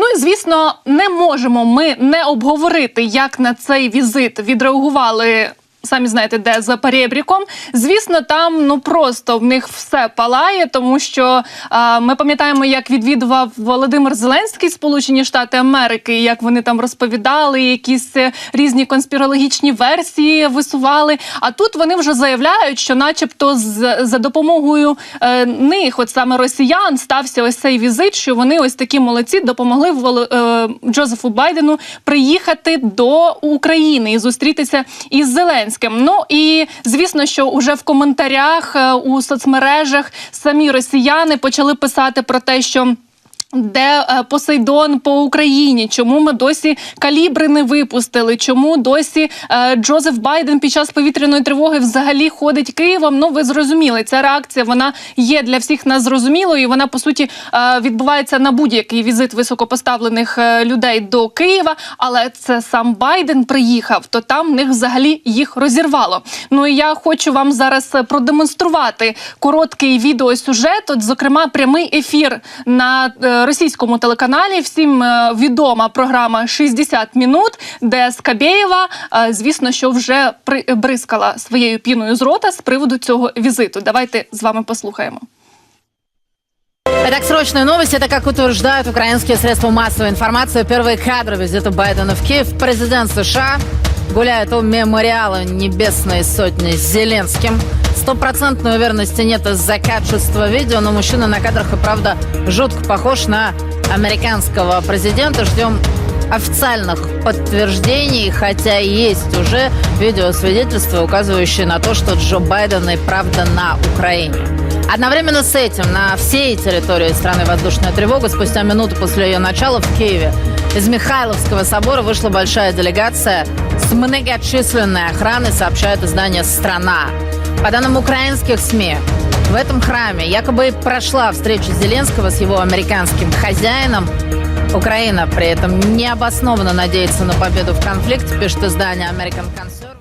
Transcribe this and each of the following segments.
Ну і звісно, не можемо ми не обговорити, як на цей візит відреагували. Самі знаєте, де за перебріком. Звісно, там ну просто в них все палає, тому що а, ми пам'ятаємо, як відвідував Володимир Зеленський Сполучені Штати Америки, як вони там розповідали, якісь е, різні конспірологічні версії висували. А тут вони вже заявляють, що, начебто, з за допомогою е, них, от саме росіян, стався ось цей візит, що вони ось такі молодці допомогли Воло- е, Джозефу Байдену приїхати до України і зустрітися із Зеленським. Ну і звісно, що уже в коментарях е, у соцмережах самі росіяни почали писати про те, що. Де е, Посейдон по Україні? Чому ми досі калібри не випустили? Чому досі е, Джозеф Байден під час повітряної тривоги взагалі ходить Києвом? Ну ви зрозуміли, ця реакція вона є для всіх нас зрозумілою. і Вона по суті е, відбувається на будь-який візит високопоставлених людей до Києва. Але це сам Байден приїхав, то там в них взагалі їх розірвало. Ну і я хочу вам зараз продемонструвати короткий відеосюжет. От, зокрема, прямий ефір на російському телеканалі. Всім е, відома програма «60 минут, де Скабєєва, е, звісно, що вже при бризкала своєю піною з рота з приводу цього візиту. Давайте з вами послухаємо. Итак, срочная новость. Это, как утверждают украинские средства массовой информации, первые кадры визита Байдена в Киев. Президент США гуляет у мемориала Небесной Сотни с Зеленским. Стопроцентной уверенности нет из-за качества видео, но мужчина на кадрах и правда жутко похож на американского президента. Ждем официальных подтверждений, хотя есть уже видеосвидетельства, указывающие на то, что Джо Байден и правда на Украине. Одновременно с этим на всей территории страны воздушная тревога. Спустя минуту после ее начала в Киеве из Михайловского собора вышла большая делегация с многочисленной охраной, сообщает издание «Страна». По данным украинских СМИ, в этом храме якобы и прошла встреча Зеленского с его американским хозяином. Украина при этом необоснованно надеется на победу в конфликте, пишет издание American Conservative.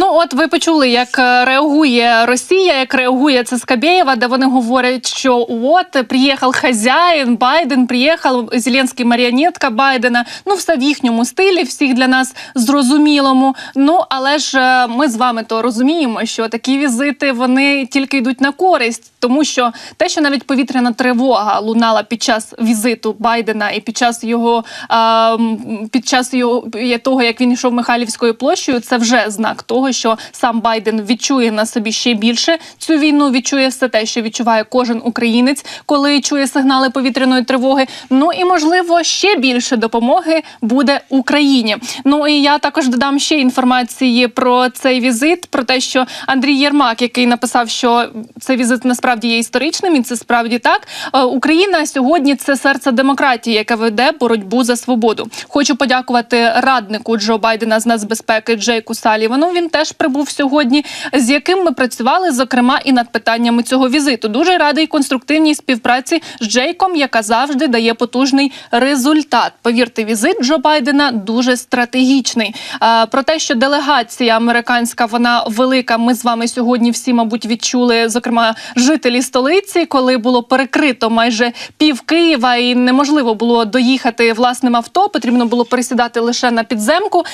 Ну, от ви почули, як е, реагує Росія, як реагує це Скабєєва, де вони говорять, що от приїхав хазяїн, Байден приїхав, Зеленський маріонетка Байдена. Ну, все в їхньому стилі, всіх для нас зрозумілому. Ну, але ж е, ми з вами то розуміємо, що такі візити вони тільки йдуть на користь, тому що те, що навіть повітряна тривога лунала під час візиту Байдена і під час його під час його того, як він йшов Михайлівською площею, це вже знак того, що сам Байден відчує на собі ще більше цю війну. Відчує все те, що відчуває кожен українець, коли чує сигнали повітряної тривоги. Ну і можливо ще більше допомоги буде Україні. Ну і я також додам ще інформації про цей візит, про те, що Андрій Єрмак, який написав, що цей візит насправді є історичним, і це справді так. Е, Україна сьогодні це серце демократії, яке веде боротьбу за свободу. Хочу подякувати раднику Джо Байдена з нацбезпеки Джейку Салівану. Він теж прибув сьогодні, з яким ми працювали, зокрема, і над питаннями цього візиту. Дуже радий конструктивній співпраці з Джейком, яка завжди дає потужний результат. Повірте, візит Джо Байдена дуже стратегічний. Про те, що делегація американська вона велика. Ми з вами сьогодні всі, мабуть, відчули, зокрема, жителі столиці, коли було перекрито майже пів Києва, і неможливо було доїхати власним авто. Потрібно було пересідати лише на підземку.